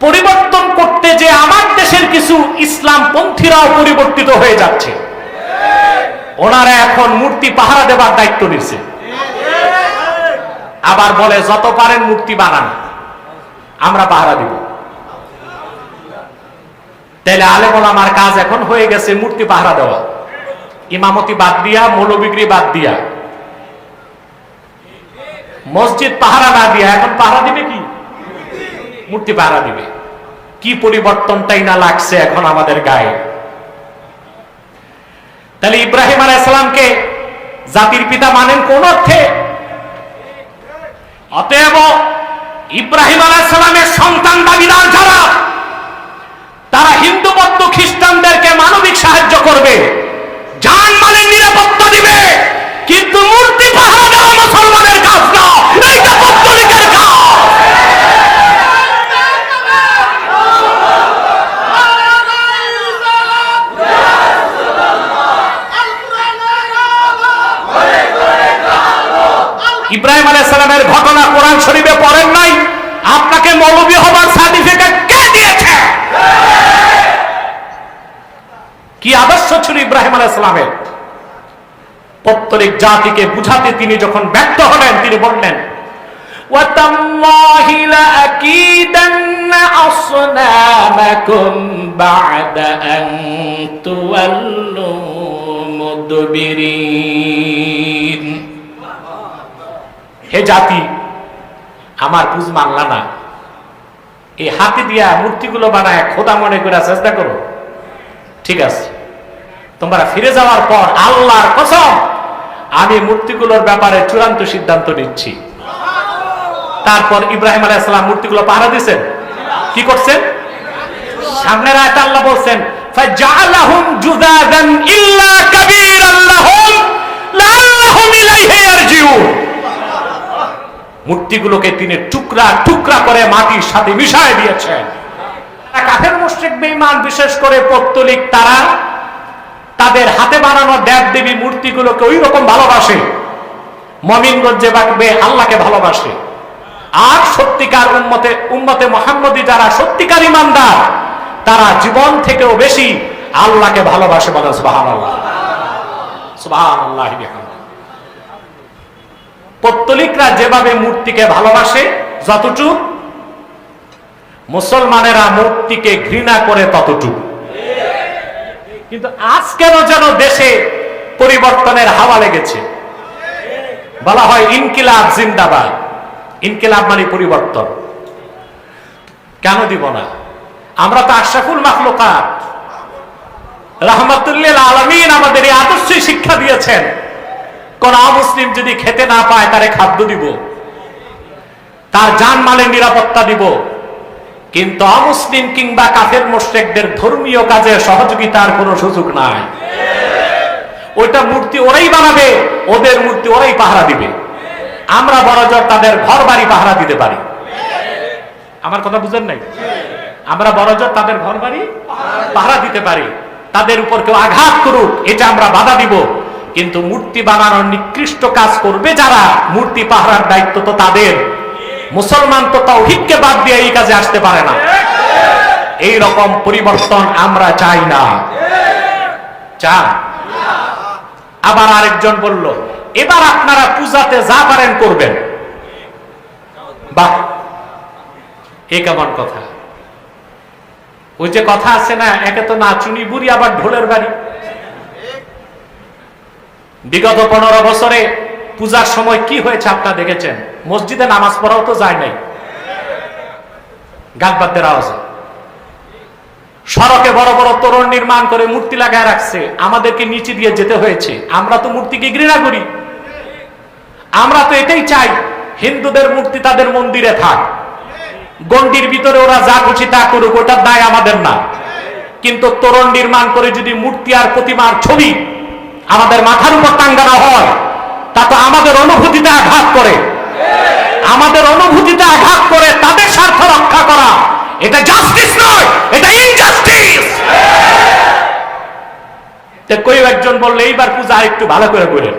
পরিবর্তন করতে যে আমার দেশের কিছু ইসলাম পন্থীরাও পরিবর্তিত হয়ে যাচ্ছে। ওনারা এখন মূর্তি পাহারা দেবার দায়িত্ব নিচ্ছে। আবার বলে, যত পারেন মূর্তি বানান, আমরা পাহারা দিব। তাহলে আলেমল আমার কাজ এখন হয়ে গেছে মূর্তি পাহারা দেওয়া। ইমামতি বাদ দিয়া মৌলবিক্রি বাদ দিয়া। মসজিদ পাহারা না দিয়া, এখন পাহারা দিবে কি? মূর্তি ভাড়া দিবে। কি পরিবর্তনটাই না লাগছে এখন আমাদের গায়ে। তাহলে ইব্রাহিম আলাইসালামকে জাতির পিতা মানেন কোন অর্থে? অতএব ইব্রাহিম আলাইসালামের সন্তান দাবিদার যারা তারা হিন্দু বৌদ্ধ খ্রিস্টানদেরকে মানবিক সাহায্য করবে জান মালের নিরাপত্তা দিবে কিন্তু মূর্তি পাহারা দেওয়া মুসলমানের কাজ না এইটা পত্তলিকের কাজ ইব্রাহিম আলাইসালামের ঘটনা কোরআন শরীফে পড়েন নাই আপনাকে মৌলবী হবার সার্টিফিকেট কে দিয়েছে কি আদর্শ ছিল ইব্রাহিম আলাইসালামের পত্তলিক জাতিকে বুঝাতে তিনি যখন ব্যর্থ হলেন তিনি বললেন وتالله لأكيدن أصنامكم بعد أن تولوا مدبرين হে জাতি আমার পুজ মানলা না এই হাতি দিয়া মূর্তিগুলো বানায় খোদা মনে করে চেষ্টা করো ঠিক আছে তোমরা ফিরে যাওয়ার পর আল্লাহর কসম, আমি মূর্তিগুলোর ব্যাপারে চূড়ান্ত সিদ্ধান্ত নিচ্ছি। তারপর ইব্রাহিম আলাইহিস সালাম মূর্তিগুলো পাহারা দিচ্ছেন কি করছেন? সামনের আয়াত আল্লাহ বলছেন, ফাজআলাহুম জুদাদান ইল্লা কাবীরান লাহুম, লাআল্লাহুম ইলাইহি ইয়ারজিউন। মূর্তিগুলোকে তিনি টুকরা টুকরা করে মাটির সাথে মিশায় দিয়েছেন। কাফের মুশরিক, বেঈমান, বিশেষ করে পত্তলিক, তারা তাদের হাতে বানানো দেব দেবী মূর্তিগুলোকে ওই রকম ভালোবাসে। মমিনগঞ্জ বাকবে, আল্লাহকে ভালোবাসে। আর সত্যিকার উম্মতে উম্মতে মোহাম্মদী যারা সত্যিকার ইমানদার, তারা জীবন থেকেও বেশি আল্লাহকে ভালোবাসে বলে পত্তলিকরা যেভাবে মূর্তিকে ভালোবাসে, যতটুক, মুসলমানেরা মূর্তিকে ঘৃণা করে ততটুকু। কিন্তু আজকের যেন দেশে পরিবর্তনের হাওয়া লেগেছে। বলা হয় ইনকিলাব জিন্দাবাদ। ইনকিলাব মানে পরিবর্তন। কেন দিব না? আমরা তো আশরাফুল মাখলুকাত। রহমতুল্লিল আলমিন আমাদের এই আদর্শই শিক্ষা দিয়েছেন। কোন মুসলিম যদি খেতে না পায়, তারে খাদ্য দিব। তার জান মালের নিরাপত্তা দিব। কিন্তু অমুসলিম কিংবা কাফের মোশেকদের ধর্মীয় কাজে সহযোগিতার কোনো সুযোগ নাই। ওইটা মূর্তি ওরাই বানাবে, ওদের মূর্তি ওরাই পাহারা দিবে। আমরা বড়জোর তাদের ঘর বাড়ি পাহারা দিতে পারি। আমার কথা বুঝেন নাই? আমরা বড়জোর তাদের ঘর বাড়ি পাহারা দিতে পারি। তাদের উপর কেউ আঘাত করুক, এটা আমরা বাধা দিব। কিন্তু মূর্তি বানানোর নিকৃষ্ট কাজ করবে যারা, মূর্তি পাহারার দায়িত্ব তো তাদের। মুসলমান তো তৌহিদকে বাদ দিয়ে এই কাজে আসতে পারে না। এই রকম পরিবর্তন আমরা চাই না। চান আবার আরেকজন বলল, এবার আপনারা পূজাতে যা পারেন করবেন। বাহ, এ কেমন কথা। ওই যে কথা আছে না, একে তো নাচুনি বুড়ি, আবার ঢোলের বাড়ি। বিগত পনেরো বছরে পূজার সময় কি হয়েছে আপনারা দেখেছেন? মসজিদে নামাজ পড়াও তো যায় নাই। গানবাদ্যের আওয়াজে। সড়কে বড় বড় তোরণ নির্মাণ করে মূর্তি লাগায় রাখছে। আমাদেরকে নিচে দিয়ে যেতে হয়েছে। আমরা তো মূর্তিকে ঘৃণা করি। আমরা তো এটাই চাই, হিন্দুদের মূর্তি তাদের মন্দিরে থাক। গন্ডির ভিতরে ওরা যা খুশি তা করুক, ওটার দায় আমাদের না। কিন্তু তোরণ নির্মাণ করে যদি মূর্তি আর প্রতিমার ছবি আমাদের মাথার উপর টাঙ্গানো হয় তা তো আমাদের অনুভূতিতে আঘাত করে। আমাদের অনুভূতিতে আঘাত করে তাদের স্বার্থ রক্ষা করা। এটা জাস্টিস নয়, এটা ইনজাস্টিস কেউ একজন বললে, এইবার পূজা ভালো করে করেন।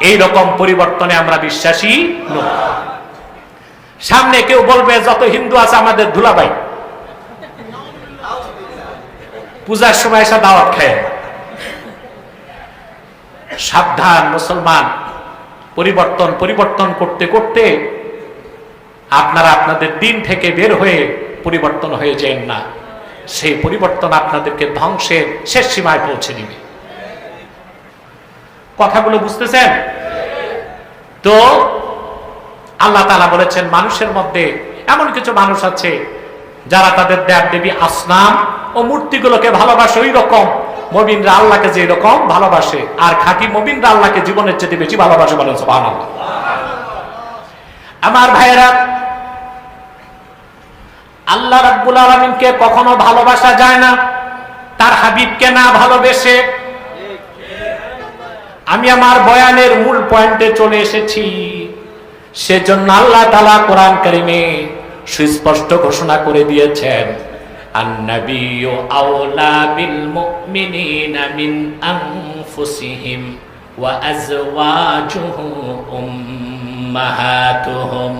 এই রকম পরিবর্তনে আমরা বিশ্বাসী সামনে কেউ বলবে, যত হিন্দু আছে, আমাদের ধুলাবাই। পূজার সময় এসে দাওয়াত খায়। সাবধান মুসলমান। পরিবর্তন পরিবর্তন করতে করতে আপনারা আপনাদের দিন থেকে বের হয়ে পরিবর্তন হয়ে যান না। সেই পরিবর্তন আপনাদেরকে ধ্বংসের শেষ সীমায় পৌঁছে দিবে। কথাগুলো বুঝতেছেন? তো আল্লাহ তালা বলেছেন, মানুষের মধ্যে এমন কিছু মানুষ আছে যারা তাদের দেব দেবী আসনাম ও মূর্তিগুলোকে ভালোবাসে ওই রকম। মবিনরা আল্লাহকে যে রকম ভালোবাসে, আর খাঁটি মবিনরা আল্লাহকে জীবনের চেয়ে বেশি ভালোবাসে বলেন সুবহানাল্লাহ। আমার ভাইয়েরা, আল্লাহ রাব্বুল আলমিনকে কখনো ভালোবাসা যায় না, তার হাবিবকে না ভালোবেসে। আমি আমার বয়ানের মূল পয়েন্টে চলে এসেছি, সেজন্য আল্লাহ তালা কোরআন কারিমে সুস্পষ্ট ঘোষণা করে দিয়েছেন আন্নাবিয়্যু আওলা বিল মুমিনিনা মিন আনফুসিহিম ওয়া আজওয়াজুহু উম্মাহাতুহুম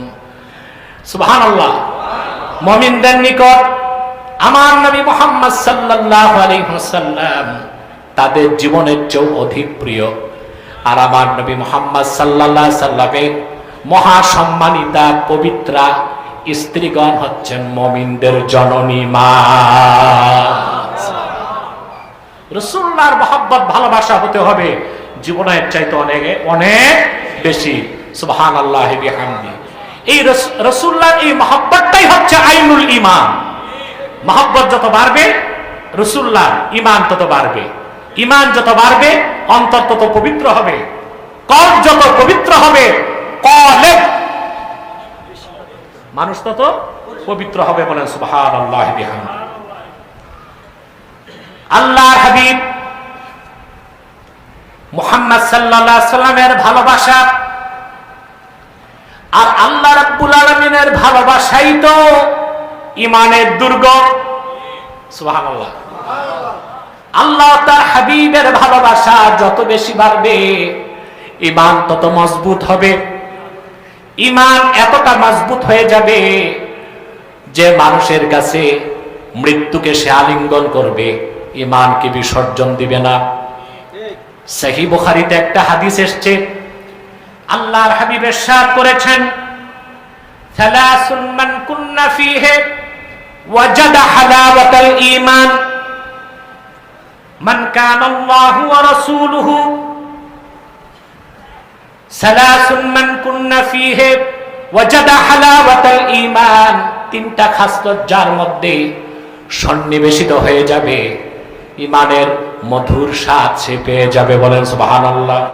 সুবহানাল্লাহ। মুমিনদের নিকট আমার নবী মুহাম্মদ সাল্লাল্লাহু আলাইহি ওয়াসাল্লাম তাদের জীবনের চেয়েও অধিক প্রিয়। আর আমার নবী মোহাম্মদ সাল্লাহ সাল্লামের মহাসম্মানিতা পবিত্রা স্ত্রীগণ হচ্ছেন মমিনদের জননী মা। রসুল্লার মহাব্বত, ভালোবাসা হতে হবে। জীবনের চাইতে অনেক অনেক বেশি। সুবহান আল্লাহ এই রসুল্লাহর এই মহাব্বতটাই হচ্ছে আইনুল ইমান মহাব্বত যত বাড়বে রসুল্লাহ ইমান তত বাড়বে। ইমান যত বাড়বে, অন্তর তত পবিত্র হবে। কল যত পবিত্র হবে কলে মানুষ তত পবিত্র হবে বলেন সুবহান আল্লাহ আল্লাহ হাবিব মুহাম্মদ সাল্লাল্লাহু সাল্লামের ভালোবাসা আর আল্লাহ রাব্বুল আলামিনের ভালোবাসাই তো ইমানের দুর্গ। সুবহানাল্লাহ। আল্লাহ তার হাবিবের ভালোবাসা যত বেশি বাড়বে ইমান তত মজবুত হবে। ইমান এতটা মজবুত হয়ে যাবে যে মানুষের কাছে মৃত্যুকে সে আলিঙ্গন করবে ইমানকে বিসর্জন দিবে না। সেহি বুখারিতে একটা হাদিস এসছে, আল্লাহর হাবিবের সাথ করেছেন, সালাসুন মান কুন্না আল্লাহু ওয়া রাসূলুহু ইমান তিনটা খাসলত যার মধ্যে সন্নিবেশিত হয়ে যাবে। ইমানের মধুর স্বাদ সে পেয়ে যাবে বলেন সুবাহ